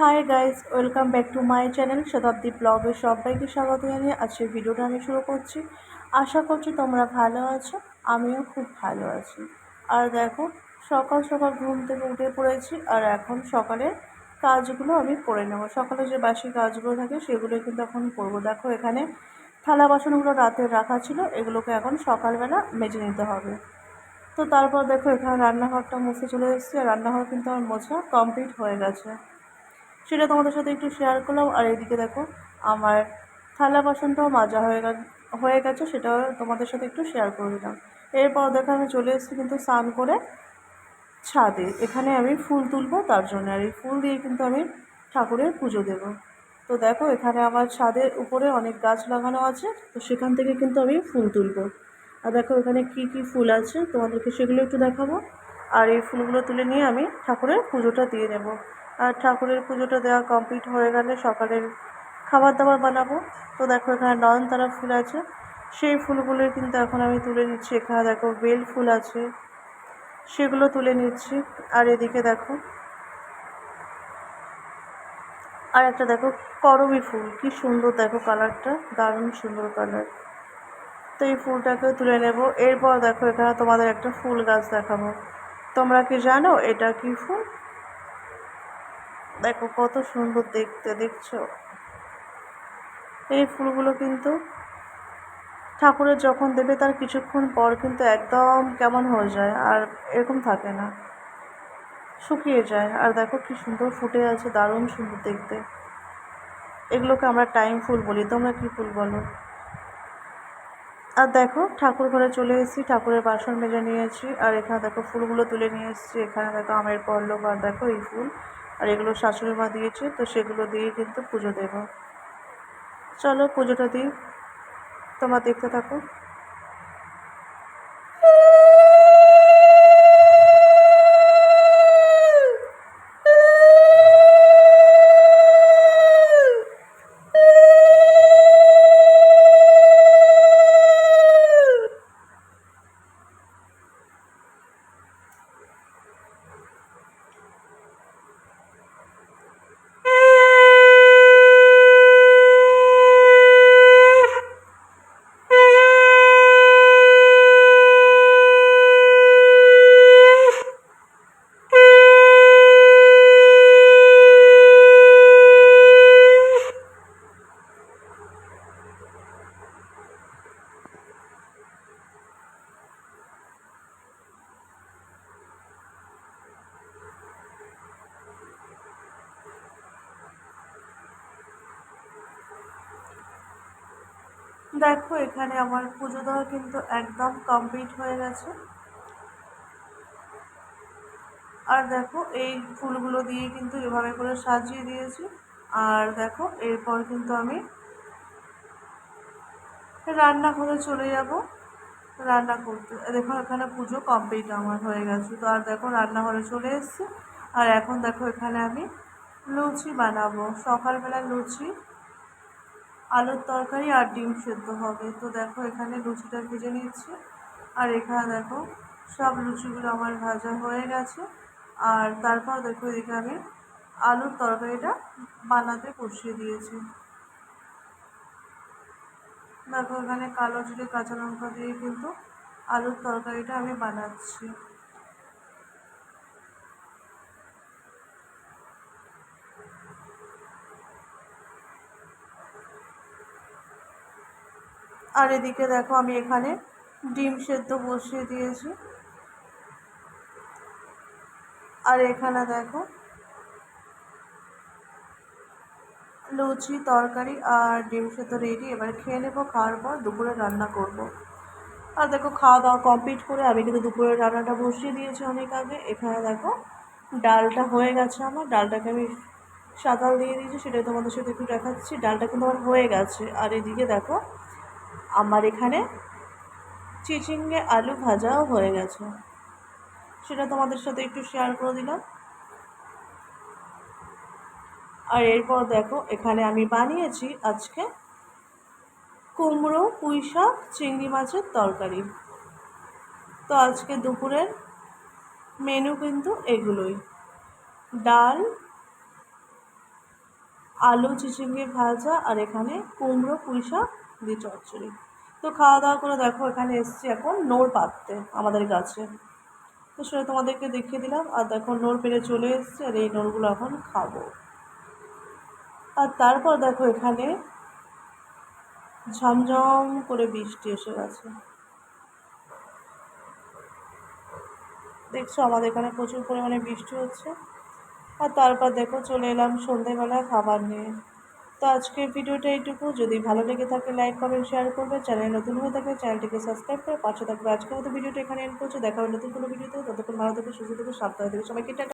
Hi guys welcome back to my channel Shatabdi ব্লগে সবাইকে স্বাগত জানিয়ে আজকের ভিডিওটা আমি শুরু করছি। আশা করছি তোমরা ভালো আছো, আমিও খুব ভালো আছি। আর দেখো, সকাল সকাল ঘুম থেকে উঠে পড়েছি, আর এখন সকালের কাজগুলো আমি করে নেব। সকালে যে বাসি কাজগুলো থাকে, সেগুলো কিন্তু এখন করব। দেখো, এখানে থালা বাসনগুলো রাতে রাখা ছিল, এগুলোকে এখন সকালবেলা মেজে নিতে হবে। তো তারপর দেখো, এখানে রান্নাঘরটা মুছে চলে এসেছি, আর রান্নাঘর কিন্তু আমার মোছা কমপ্লিট হয়ে গেছে। সেটা তোমাদের সাথে একটু শেয়ার করলাম। আর এইদিকে দেখো, আমার থালা বাসনটাও মাজা হয়ে হয়ে গেছে সেটাও তোমাদের সাথে একটু শেয়ার করে দিলাম। এরপর দেখো, আমি চলে এসেছি কিন্তু স্নান করে ছাদে। এখানে আমি ফুল তুলবো, তার জন্য আর এই ফুল দিয়ে কিন্তু আমি ঠাকুরের পুজো দেব। তো দেখো, এখানে আমার ছাদের উপরে অনেক গাছ লাগানো আছে, তো সেখান থেকে কিন্তু আমি ফুল তুলবো। আর দেখো, এখানে কি কি ফুল আছে, তোমাদেরকে সেগুলো একটু দেখাবো। আর এই ফুলগুলো তুলে নিয়ে আমি ঠাকুরের পুজোটা দিয়ে নেব। আর ঠাকুরের পুজোটা দেওয়া কমপ্লিট হয়ে গেলে সকালের খাবার দাবার বানাবো। তো দেখো এখানে নয়নতারা ফুল আছে। সেই ফুলগুলো কিন্তু এখন আমি তুলে নিচ্ছি। এখানে দেখো বেল ফুল আছে। সেগুলো তুলে নিচ্ছি। আর এদিকে দেখো আর একটা দেখো করবি ফুল। কি সুন্দর দেখো কালারটা। দারুণ সুন্দর কালার। তো এই ফুলটাকেও তুলে নেব। এরপর দেখো এখানে তোমাদের একটা ফুল গাছ দেখাবো। তোমরা কি জানো এটা কি ফুল? দেখো কত সুন্দর দেখতে, দেখছ? এই ফুলগুলো কিন্তু ঠাকুরের যখন দেবে তার কিছুক্ষণ পর কিন্তু একদম কেমন হয়ে যায়, আর এরকম থাকে না। শুকিয়ে যায়। আর দেখো কি সুন্দর ফুটে আছে, দারুণ সুন্দর দেখতে। এগুলোকে আমরা টাইম ফুল বলি। তোমরা কী ফুল বলো? আর দেখো, ঠাকুর ঘরে চলে এসেছি, ঠাকুরের বাসন মেজে নিয়েছি। আর এখানে দেখো ফুলগুলো তুলে নিয়ে এসেছি। এখানে দেখো আমের পল্লব আর দেখো এই ফুল। আর এগুলো শাশুড়ি মা দিয়েছে, তো সেগুলো দিয়ে কিন্তু পুজো দেব। চলো পুজোটা দিই, তোমরা দেখতে থাকো। দেখো, এখানে আমার পুজো দেওয়া কিন্তু একদম কমপ্লিট হয়ে গেছে। আর দেখো, এই ফুলগুলো দিয়ে কিন্তু এভাবে করে সাজিয়ে দিয়েছি। আর দেখো, এরপর কিন্তু আমি রান্নাঘরে চলে যাব। রান্না করতে, দেখো, এখানে পুজো কমপ্লিট আমার হয়ে গেছে। তো আর দেখো, রান্নাঘরে চলে এসেছি। আর এখন দেখো, এখানে আমি লুচি বানাবো। সকালবেলা লুচি আলুর তরকারি আর ডিম সেদ্ধ হবে। তো দেখো এখানে লুচিটা ভেজে নিচ্ছি। আর এখানে দেখো সব লুচিগুলো আমার ভাজা হয়ে গেছে। আর তারপর দেখো এদিকে আমি আলুর তরকারিটা বানাতে বসিয়ে দিয়েছি। দেখো এখানে কালো জিরে, কাঁচা লঙ্কা দিয়ে কিন্তু আলুর তরকারিটা আমি বানাচ্ছি। আর এদিকে দেখো আমি এখানে ডিম সেদ্ধ বসিয়ে দিয়েছি। আর এখানে দেখো লুচি, তরকারি আর ডিম সেদ্ধ রেডি এবার খেয়ে নেব, খাওয়ার পর দুপুরে রান্না করব। আর দেখো খাওয়া দাওয়া কমপ্লিট করে আমি কিন্তু দুপুরের রান্নাটা বসিয়ে দিয়েছি অনেক আগে। এখানে দেখো ডালটা হয়ে গেছে আমার। ডালটাকে আমি সাঁতাল দিয়ে দিয়েছি, সেটাই তোমাদের সাথে একটু দেখাচ্ছি। ডালটা কিন্তু আমার হয়ে গেছে। আর এদিকে দেখো আমার এখানে চিচিঙ্গে আলু ভাজাও হয়ে গেছে। সেটা তোমাদের সাথে একটু শেয়ার করে দিলাম। আর এরপর দেখো, এখানে আমি বানিয়েছি আজকে কুমড়ো, পুঁই শাক, চিংড়ি মাছের তরকারি। তো আজকে দুপুরের মেনু কিন্তু এগুলোই। ডাল, আলু, চিচিঙ্গে ভাজা, আর এখানে কুমড়ো, পুঁই শাক দিয়ে চচ্চড়ি। তো খাওয়া দাওয়া করে দেখো এখানে এসছি এখন নোর পাততে আমাদের গাছে। তো সেটা তোমাদেরকে দেখিয়ে দিলাম। আর দেখো নোর পেরে চলে এসছে আর এই নোরগুলো এখন খাব। আর তারপর দেখো এখানে ঝমঝম করে বৃষ্টি এসে গেছে। দেখছ আমাদের এখানে প্রচুর পরিমাণে বৃষ্টি হচ্ছে। আর তারপর দেখো চলে এলাম সন্ধেবেলা খাবার নিয়ে। তো আজকের ভিডিওটা এইটুকু। যদি ভালো লেগে থাকে, লাইক, কমেন্ট শেয়ার করবে। চ্যানেল নতুন হয়ে থাকে চ্যানেলটিকে সাবস্ক্রাইব করে পাশে থাকবে। আজকের মতো ভিডিওটা এখানে এন্ড করছে। দেখা হবে নতুন কোনো ভিডিওতে। ততক্ষণ ভালো থেকে, সুস্থ থেকে, সাবধানে থেকে। সবাইকে